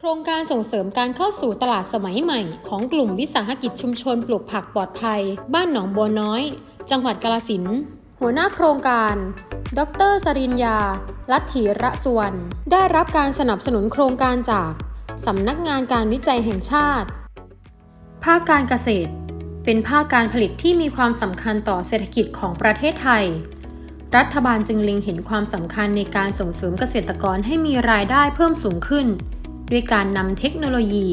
โครงการส่งเสริมการเข้าสู่ตลาดสมัยใหม่ ของกลุ่มวิสาหกิจชุมชนปลูกผักปลอดภัย บ้านหนองบัวน้อย จังหวัดกาลสินหัวหน้าโครงการ ดรสรินยา ลัทธิระสวรรณได้รับการสนับสนุนโครงการจากสำนักงานการวิจัยแห่งชาติ ภาคการเกษตร เป็นภาคการผลิตที่มีความสำคัญต่อเศรษฐกิจของประเทศไทย รัฐบาลจึงเล็งเห็นความสำคัญในการส่งเสริมเกษตรกรให้มีรายได้เพิ่มสูงขึ้น ด้วยการนำเทคโนโลยี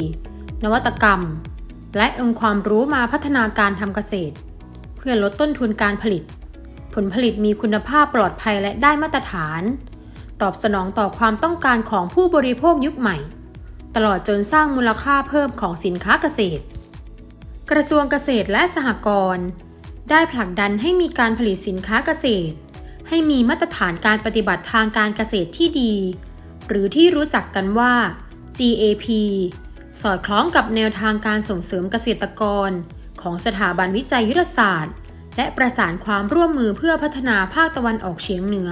นวัตกรรม และองค์ความรู้มาพัฒนาการทำเกษตร เพื่อลดต้นทุนการผลิต ผลผลิตมีคุณภาพปลอดภัยและได้มาตรฐาน ตอบสนองต่อความต้องการของผู้บริโภคยุคใหม่ ตลอดจนสร้างมูลค่าเพิ่มของสินค้าเกษตร กระทรวงเกษตรและสหกรณ์ได้ผลักดันให้มีการผลิตสินค้าเกษตร ให้มีมาตรฐานการปฏิบัติทางการเกษตรที่ดี หรือที่รู้จักกันว่า GAP สอดคล้องกับแนวทางการส่งเสริมเกษตรกร ของสถาบันวิจัยยุทธศาสตร์ และประสานความร่วมมือเพื่อพัฒนาภาคตะวันออกเฉียงเหนือ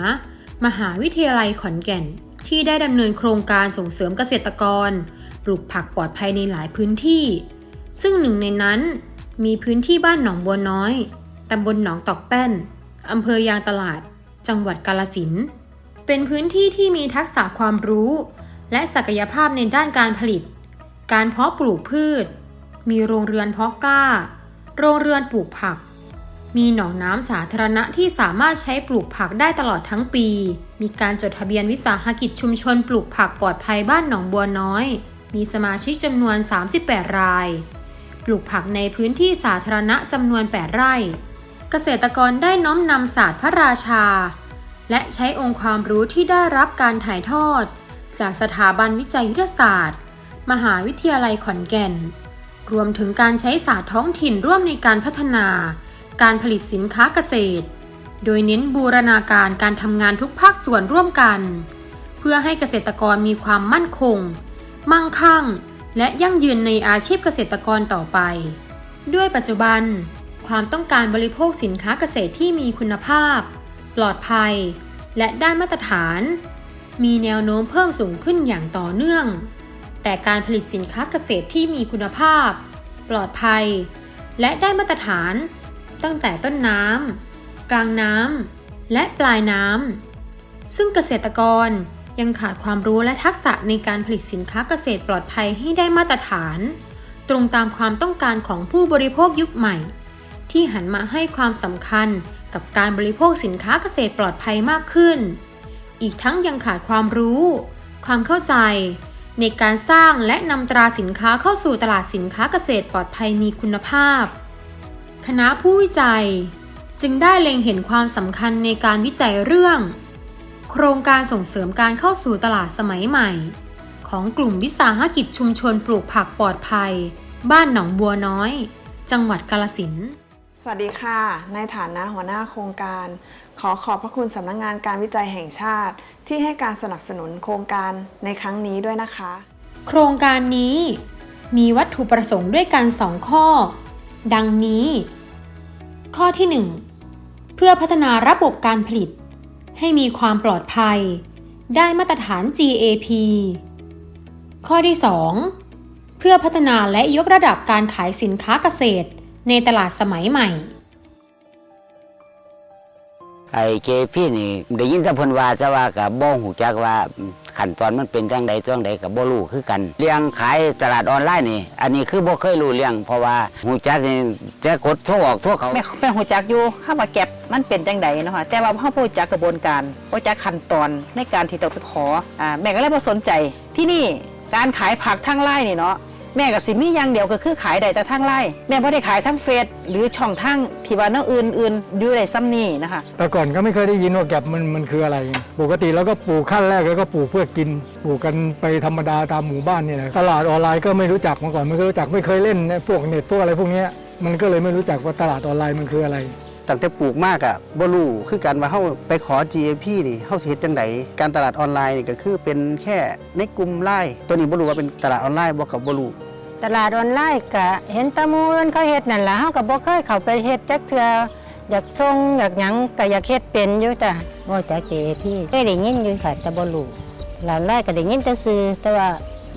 มหาวิทยาลัยขอนแก่น ที่ได้ดำเนินโครงการส่งเสริมเกษตรกร ปลูกผักปลอดภัยในหลายพื้นที่ ซึ่งหนึ่งในนั้น มีพื้นที่บ้านหนองบัวน้อยตำบลหนองตอกแป้นอำเภอยางตลาด จังหวัดกาลสินเป็นพื้นที่ที่มีทักษะความรู้ และศักยภาพในด้านการผลิต การเพาะปลูกพืช มีโรงเรือนเพาะกล้า โรงเรือนปลูกผัก มีหนองน้ำสาธารณะที่สามารถใช้ปลูกผักได้ตลอดทั้งปี มีการจดทะเบียนวิสาหกิจชุมชนปลูกผักปลอดภัยบ้านหนองบัวน้อย มีสมาชิกจำนวน 38 ราย ปลูกผักในพื้นที่สาธารณะจำนวน 8 ไร่ เกษตรกรได้น้อมนำศาสตร์พระราชา และใช้องค์ความรู้ที่ได้รับการถ่ายทอด จากสถาบันวิจัยยุทธศาสตร์ มหาวิทยาลัยขอนแก่น รวมถึงการใช้ศาสตร์ท้องถิ่นร่วมในการพัฒนา การผลิตสินค้าเกษตร โดยเน้นบูรณาการการทำงานทุกภาคส่วนร่วมกัน เพื่อให้เกษตรกรมีความมั่นคง มั่งคั่ง และยั่งยืนในอาชีพเกษตรกรต่อไป ด้วยปัจจุบัน ความต้องการบริโภคสินค้าเกษตรที่มีคุณภาพ ปลอดภัย และได้มาตรฐาน มีแนวโน้มเพิ่มสูงขึ้นอย่างต่อเนื่อง แต่การผลิตสินค้าเกษตรที่มีคุณภาพ ปลอดภัย และได้มาตรฐาน ตั้งแต่ต้นน้ำกลางน้ำและปลายน้ำซึ่งเกษตรกรยังขาดความรู้และทักษะในการผลิตสินค้าเกษตรปลอดภัยให้ได้มาตรฐาน ตรงตามความต้องการของผู้บริโภคยุคใหม่ ที่หันมาให้ความสำคัญกับการบริโภคสินค้าเกษตรปลอดภัยมากขึ้น อีกทั้งยังขาดความรู้ ความเข้าใจ ในการสร้างและนำตราสินค้าเข้าสู่ตลาดสินค้าเกษตรปลอดภัยมีคุณภาพ คณะผู้วิจัย จึงได้เล็งเห็นความสำคัญในการวิจัยเรื่อง โครงการส่งเสริมการเข้าสู่ตลาดสมัยใหม่ ของกลุ่มวิสาหกิจชุมชนปลูกผักปลอดภัย บ้านหนองบัวน้อย จังหวัดกาลสินธุ์ สวัสดีค่ะ ในฐานะหัวหน้าโครงการ ขอขอบพระคุณสำนักงงานการวิจัยแห่งชาติ ที่ให้การสนับสนุนโครงการในครั้งนี้ด้วยนะคะ โครงการนี้มีวัตถุประสงค์ด้วยกัน2ข้อ ดังนี้ ข้อที่ 1 เพื่อพัฒนาระบบการผลิต ให้มีความปลอดภัย ได้มาตรฐาน GAP ข้อที่ 2 เพื่อพัฒนาและยกระดับการขายสินค้าเกษตร ในตลาดสมัยใหม่ ไอ้เจพี่นี่ได้ยินแต่เพิ่นว่าจะว่ากับบ่หูจักว่าขั้นตอนมันเป็นจังใดจังใดกับบ่รู้คือกันเรื่องขายตลาดออนไลน์นี่ อันนี้คือบ่เคยรู้เรื่องเพราะว่าหูจักนี่จะกดโทรออกโทรเขาแม่แม่หูจักอยู่ข้าว่าแก็บมันเป็นจังใดเนาะคะแต่ว่าพ่อพูดจักกระบวนการพูดจักขั้นตอนในการที่ต้องไปขออ่าแม่ก็เลยบ่สนใจที่นี่การขายผักทางไล่นี่เนาะ แม่กับสิมีอย่างเดียวก็คือขายได้แต่ทางไล่แม่บ่ได้ขายทั้งเฟซหรือช่องทางที่ว่าแนวอื่นๆอยู่ได้ซ้ำนี่นะคะ แต่ก่อนก็ไม่เคยได้ยินว่าแกบมันมันคืออะไร ปกติแล้วก็ปลูกขั้นแรกแล้วก็ปลูกเพื่อกิน ปลูกกันไปธรรมดาตามหมู่บ้านเนี่ยแหละตลาดออนไลน์ก็ไม่รู้จักมาก่อนไม่เคยรู้จักไม่เคยเล่นนะพวกเน็ตพวกอะไรพวกเนี้ยมันก็เลยไม่รู้จักว่าตลาดออนไลน์มันคืออะไรตั้งแต่ปลูกมากอะบ่รู้คือการว่าเฮาไปขอ GAP นี่เฮาสิเฮ็ดจังไดการตลาดออนไลน์นี่ก็คือเป็นแค่ในกลุ่มไลน์ตัวนี้บ่รู้ว่าเป็นตลาดออนไลน์บ่กับบ่รู้ ตลาดออนไลน์ก็เห็นแตะมูเอิ้นเขาเฮ็ดนั่นล่ะเฮาก็บ่เคยเข้าไปเฮ็ดจักเทื่ออยากส่งอยากหยังก็อยากเฮ็ดเป็นอยู่จ้ะบ่จักเจพี่เคยได้ยินอยู่ค่ะแต่บ่รู้หลานไล่ก็ได้ยินแต่ซื่อแต่ว่า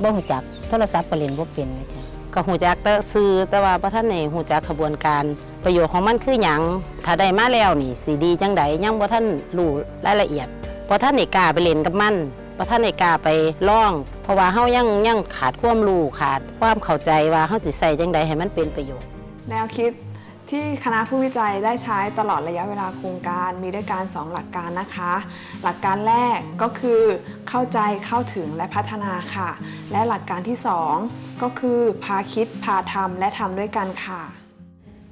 บ่รู้จักโทรศัพท์ก็เล่นบ่เป็นนะจ้ะก็หูจักแต่ซื้อแต่ว่าพระท่านในหูจักขบวนการประโยชน์ของมันคือหยังถ้าได้มาแล้วนี่สีดีจังใดยังบ่ท่านรู้รายละเอียดพอท่านในกล้าไปเล่นกับมัน พอท่านในกล้าไปล่อง เพราะว่าเฮายังยังขาดความรู้ขาดความเข้าใจว่าเฮาสิใส่จังใดให้มันเป็นประโยชน์ แนวคิดที่คณะผู้วิจัยได้ใช้ตลอดระยะเวลาโครงการมีด้วยการ2หลักการนะคะ หลักการแรกก็คือเข้าใจเข้าถึงและพัฒนาค่ะ และหลักการที่ 2 ก็คือ พาคิดพาทำและทำด้วยกันค่ะ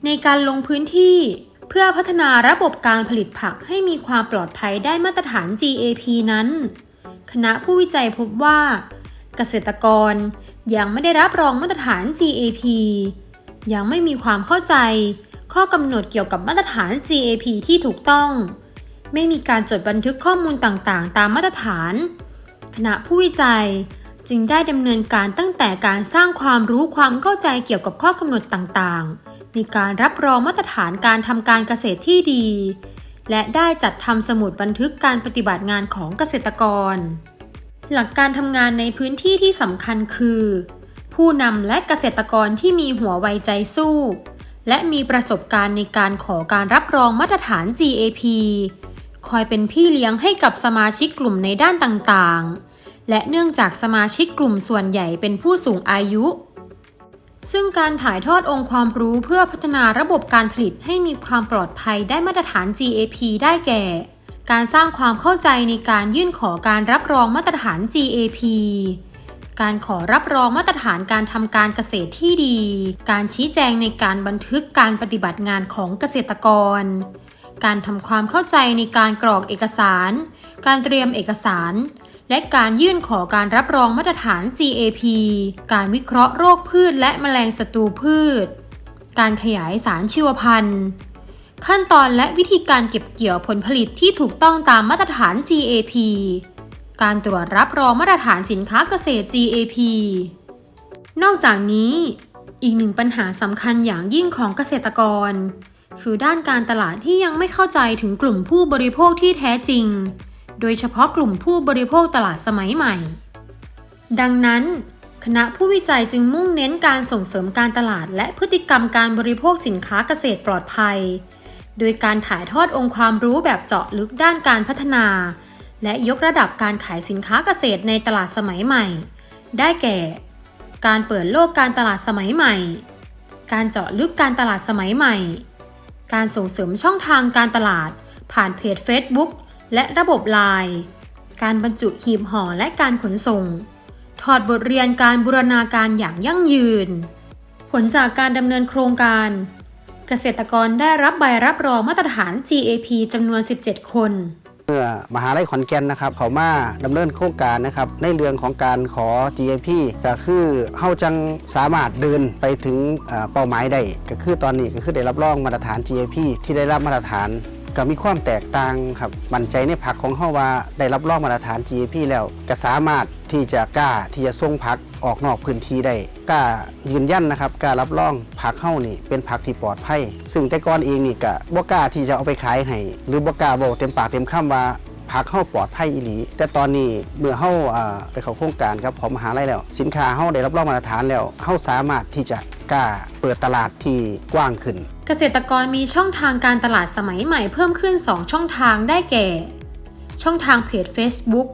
ในการลงพื้นที่เพื่อพัฒนาระบบการผลิตผักให้มีความปลอดภัยได้มาตรฐาน GAP นั้น คณะผู้วิจัยพบว่า เกษตรกรยังไม่ได้รับรองมาตรฐาน GAP ยังไม่มีความเข้าใจ ข้อกำหนดเกี่ยวกับมาตรฐาน GAP ที่ถูกต้อง ไม่มีการจดบันทึกข้อมูลต่างๆ ตามมาตรฐาน คณะผู้วิจัยจึงได้ดำเนินการตั้งแต่การสร้างความรู้ความเข้าใจเกี่ยวกับข้อกำหนดต่างๆ มีการรับรองมาตรฐานการทำการเกษตรที่ดี และได้จัดทำสมุดบันทึกการปฏิบัติงานของเกษตรกร หลักการทำงานในพื้นที่ที่สำคัญคือ ผู้นำและเกษตรกรที่มีหัวไวใจสู้ และมีประสบการณ์ในการขอการรับรองมาตรฐาน GAP คอยเป็นพี่เลี้ยงให้กับสมาชิกกลุ่มในด้านต่างๆ และเนื่องจากสมาชิกกลุ่มส่วนใหญ่เป็นผู้สูงอายุ ซึ่งการถ่ายทอดองค์ความรู้เพื่อพัฒนาระบบการผลิตให้มีความปลอดภัยได้มาตรฐาน GAP ได้แก่ การสร้างความเข้าใจในการยื่นขอการรับรองมาตรฐาน GAP การขอรับรองมาตรฐานการทำการเกษตรที่ดี การชี้แจงในการบันทึกการปฏิบัติงานของเกษตรกร การทำความเข้าใจในการกรอกเอกสาร การเตรียมเอกสาร และการยื่นขอการรับรองมาตรฐาน GAP การวิเคราะห์โรคพืชและแมลงศัตรูพืช การขยายสารชีวพันธุ์ ขั้นตอนและวิธีการเก็บเกี่ยวผลผลิตที่ถูกต้องตามมาตรฐาน GAP การตรวจรับรองมาตรฐานสินค้าเกษตร GAP นอกจากนี้ อีกหนึ่งปัญหาสำคัญอย่างยิ่งของเกษตรกร คือด้านการตลาดที่ยังไม่เข้าใจถึงกลุ่มผู้บริโภคที่แท้จริง โดยเฉพาะกลุ่มผู้บริโภคตลาดสมัยใหม่ ดังนั้น คณะผู้วิจัยจึงมุ่งเน้นการส่งเสริมการตลาด และพฤติกรรมการบริโภคสินค้าเกษตรปลอดภัย โดยการถ่ายทอดองค์ความรู้แบบเจาะลึกด้านการพัฒนา และยกระดับการขายสินค้าเกษตรในตลาดสมัยใหม่ ได้แก่ การเปิดโลกการตลาดสมัยใหม่ การเจาะลึกการตลาดสมัยใหม่ การส่งเสริมช่องทางการตลาด ผ่านเพจ Facebook และระบบลน์การบรรจุหีบห่อและการขนส่ง ถอดบทเรียนการบูรณาการอย่างยั่งยืน ผลจากการดำเนินโครงการ เกษตรกรได้รับใบรับรองมาตรฐาน GAP จำนวน 17 คนเมื่อมหาลัยขอนแก่นนะครับเขามาดำเนินโครงการนะครับในเรื่องของการขอ GAP ก็คือเฮาจังสามารถเดินไปถึงเอ่อเป้าหมายได้ก็คือตอนนี้ก็คือได้รับรองมาตรฐาน GAP ที่ได้รับมาตรฐาน ก็มีความแตกต่างครับมั่นใจในผักของเฮาว่าได้รับรองมาตรฐาน GAP แล้วก็สามารถที่จะกล้าที่จะส่งผักออกนอกพื้นที่ได้กล้ายืนยันนะครับกล้ารับรองผักเฮานี่เป็นผักที่ปลอดภัย ซึ่งแต่ก่อนเองนี่ก็บ่กล้าที่จะเอาไปขายให้หรือบ่กล้าบอกเต็มปากเต็มคำว่า ผักเข้าปลอดภัยอีหลี แต่ตอนนี้เมื่อเข้าอ่าไปเข้าโครงการครับของมหาลัยแล้ว สินค้าเข้าได้รับรองมาตรฐานแล้วเข้าสามารถที่จะกล้าเปิดตลาดที่กว้างขึ้น เกษตรกรมีช่องทางการตลาดสมัยใหม่เพิ่มขึ้น 2 ช่องทางได้แก่ ช่องทางเพจ Facebook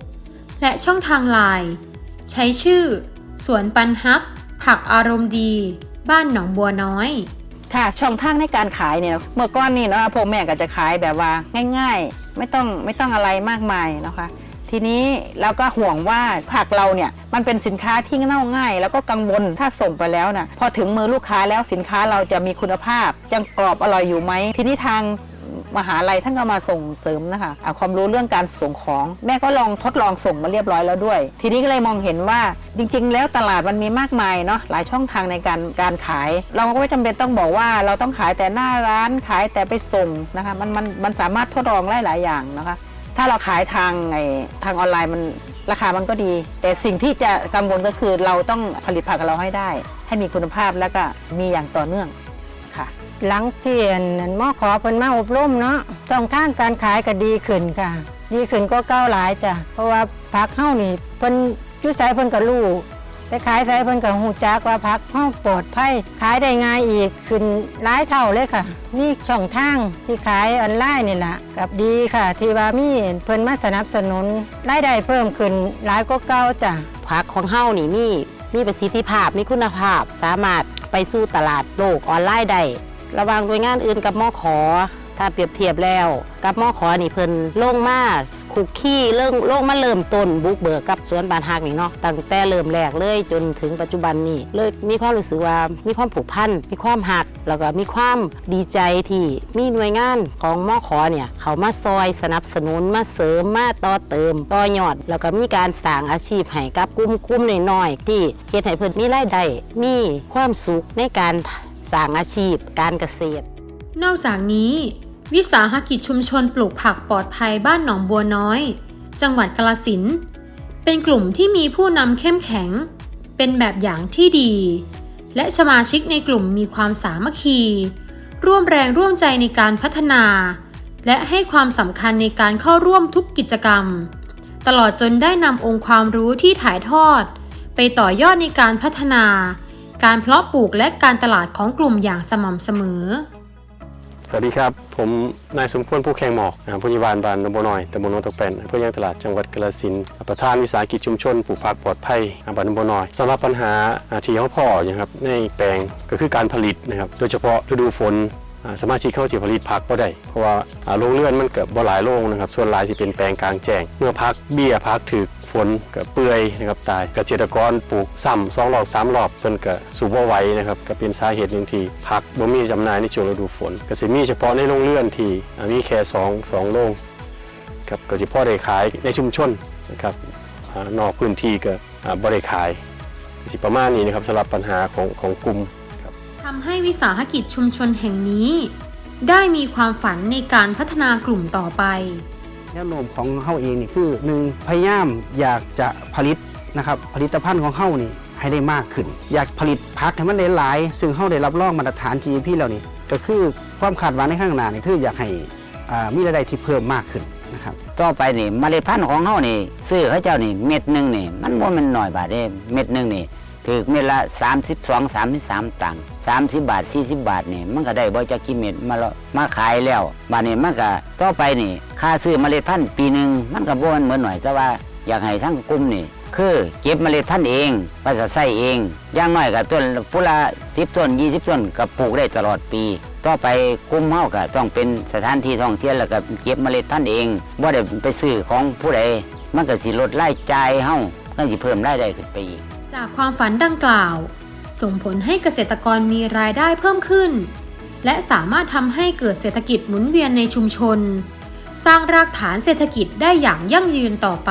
และช่องทาง Line ใช้ชื่อ สวนปันฮัก ผักอารมณ์ดี บ้านหนองบัวน้อยค่ะช่องทางในการขายเนี่ยเมื่อก่อนนี่เนาะพวกแม่ก็จะขายแบบว่าง่ายๆ ไม่ต้องไม่ต้องอะไรมากมายนะคะ ทีนี้เราก็ห่วงว่าผักเราเนี่ยมันเป็นสินค้าที่เน่าง่าย แล้วก็กังวลถ้าส่งไปแล้วนะพอถึงมือลูกค้าแล้วสินค้าเราจะมีคุณภาพยังกรอบอร่อยอยู่ไหมทีนี้ทาง มหาลัยท่านก็มาส่งเสริมนะคะความรู้เรื่องการส่งของ แม่ก็ลองทดลองส่งมาเรียบร้อยแล้วด้วย ทีนี้ก็เลยมองเห็นว่าจริง ๆ แล้วตลาดมันมีมากมายเนาะหลายช่องทางในการการขาย เราก็ไม่จำเป็นต้องบอกว่าเราต้องขายแต่หน้าร้านขายแต่ไปส่งนะคะมันมันมันสามารถทดลองได้หลายอย่างนะคะ ถ้าเราขายทางไอทางออนไลน์มันราคามันก็ดี แต่สิ่งที่จะกังวลก็คือเราต้องผลิตผักของเราให้ได้ ให้มีคุณภาพแล้วก็มีอย่างต่อเนื่อง หลังเที่อันนั้นหมอขอเพิ่นมาอบรมเนาะต้องทางการขายก็ดีขึ้นค่ะ ดีขึ้นก็ก้าวหลายจ้ะเพราะว่าผักเฮานี่เพิ่นอยู่ไสเพิ่นก็รู้ไปขายใส่เพิ่นก็ฮู้จักว่าพักห้องปลอดภัยขายได้ง่ายอีกขึ้นหลายเท่าเลยค่ะ มีช่องทางที่ขายออนไลน์นี่ล่ะกับดีค่ะ ที่ว่ามีเพิ่นมาสนับสนุนรายได้เพิ่มขึ้นหลายกว่าเก่าจ้ะผักของเฮานี่มีมีประสิทธิภาพมีคุณภาพสามารถไปสู่ตลาดโลกออนไลน์ได้ ระหว่างหน่วยงานอื่นกับมอขอ ถ้าเปรียบเทียบแล้ว กับมอขอนี่เพิ่นลงมากคุกขี้เริ่มลงมาเริ่มต้นบุกเบิกกับสวนบานฮักนี่เนาะตั้งแต่เริ่มแรกเลยจนถึงปัจจุบันนี้เลยมีความรู้สึกว่ามีความผูกพันมีความหัก แล้วก็มีความดีใจที่มีหน่วยงานของมอขอเนี่ย เขามาซอยสนับสนุนมาเสริมมาต่อเติมต่อยอด แล้วก็มีการสร้างอาชีพให้กับกลุ่มกลุ่มน้อยๆที่เฮ็ดให้เพิ่นมีรายได้มีความสุขในการ สร้างอาชีพ การเกษตร นอกจากนี้ วิสาหกิจชุมชนปลูกผักปลอดภัยบ้านหนองบัวน้อย จังหวัดกาลสินเป็นกลุ่มที่มีผู้นำเข้มแข็ง เป็นแบบอย่างที่ดี และสมาชิกในกลุ่มมีความสามัคคี ร่วมแรงร่วมใจในการพัฒนา และให้ความสำคัญในการเข้าร่วมทุกกิจกรรม ตลอดจนได้นำองค์ความรู้ที่ถ่ายทอด ไปต่อยอดในการพัฒนา การเพาะปลูกและการตลาดของกลุ่มอย่างสม่ำเสมอ สวัสดีครับ ผมนายสมควรผู้แข่งหมอกนะครับผู้ใหญ่บ้านบานนบน้อยตำบลโนนตกเป็นเพื่อย่างตลาดจังหวัดกาฬสินธุ์ประธานวิสาหกิจชุมชนปลูกผักปลอดภัยอำเภอนบน้อยสำหรับปัญหาอ่าที่เขาพ่อนะครับในแปลงก็คือการผลิตนะครับโดยเฉพาะฤดูฝนสมาชิกเขาจะผลิตผักก็ได้ เพราะว่าอ่าโรงเรือนมันเกิดบ่หลายโรงนะครับ ส่วนหลายจะเป็นแปลงกลางแจ้ง เมื่อพักเบี้ยพักถือ ฝนก็เปื่อยนะครับตายเกษตรกรปลูกซ้ำสองรอบสามรอบเพิ่นก็สูบบ่ไหวนะครับก็เป็นสาเหตุหนึ่งที่ผักบ่มีจำหน่ายในช่วงฤดูฝนก็สิมีเฉพาะในโรงเรือนที่อ่ามีแค่สองสองโรงครับก็สิพ่อได้ขายในชุมชนนะครับนอกพื้นที่ก็บ่ได้ขายก็สิประมาณนี้นะครับสำหรับปัญหาของของกลุ่มทำให้วิสาหกิจชุมชนแห่งนี้ ได้มีความฝันในการพัฒนากลุ่มต่อไป แนวโน้มของเฮาเองนี่คือหนึ่งพยายามอยากจะผลิตนะครับผลิตภัณฑ์ของเฮานี่ให้ได้มากขึ้น อยากผลิตพักให้มันได้หลาย ซึ่งเฮาได้รับรองมาตรฐาน GMP แล้วนี่ก็คือความคาดหวังในข้างหน้านี่คืออยากให้อ่ามีรายได้ที่เพิ่มมากขึ้นนะครับต่อไปนี่เมล็ดพันธุ์ของเฮานี่ซื้อเขาเจ้านี่เม็ดหนึ่งนี่มันบ่แม่นหน้อยบาทเด้เม็ดหนึ่งนี่ ถือเม็ดละ32 33ตังค์30บาท40บาทนี่มันก็ได้บ่จักกี่เม็ดมาละมาขายแล้วบาดนี้มันก็ต่อไปนี่ค่าซื้อเมล็ดพันธุ์ปีหนึ่งมันก็บ่ม่นเหมือนหน่อยแต่ว่าอยากให้ทั้งกลุ่มนี่คือเก็บเมล็ดพันธุ์เองไปจะใส่เอง อย่างน้อยก็ต้นพุละ10ต้น20ต้นก็ปลูกได้ตลอดปี ต่อไปกลุ่มเฮาก็ต้องเป็นสถานที่ท่องเที่ยวแล้วก็เก็บเมล็ดพันธุ์เองบ่ได้ไปซื้อของผู้ใดมันก็สิลดรายจ่ายเฮาก็สิเพิ่มรายได้ขึ้นไปอีก จากความฝันดังกล่าว ส่งผลให้เกษตรกรมีรายได้เพิ่มขึ้น และสามารถทำให้เกิดเศรษฐกิจหมุนเวียนในชุมชน สร้างรากฐานเศรษฐกิจได้อย่างยั่งยืนต่อไป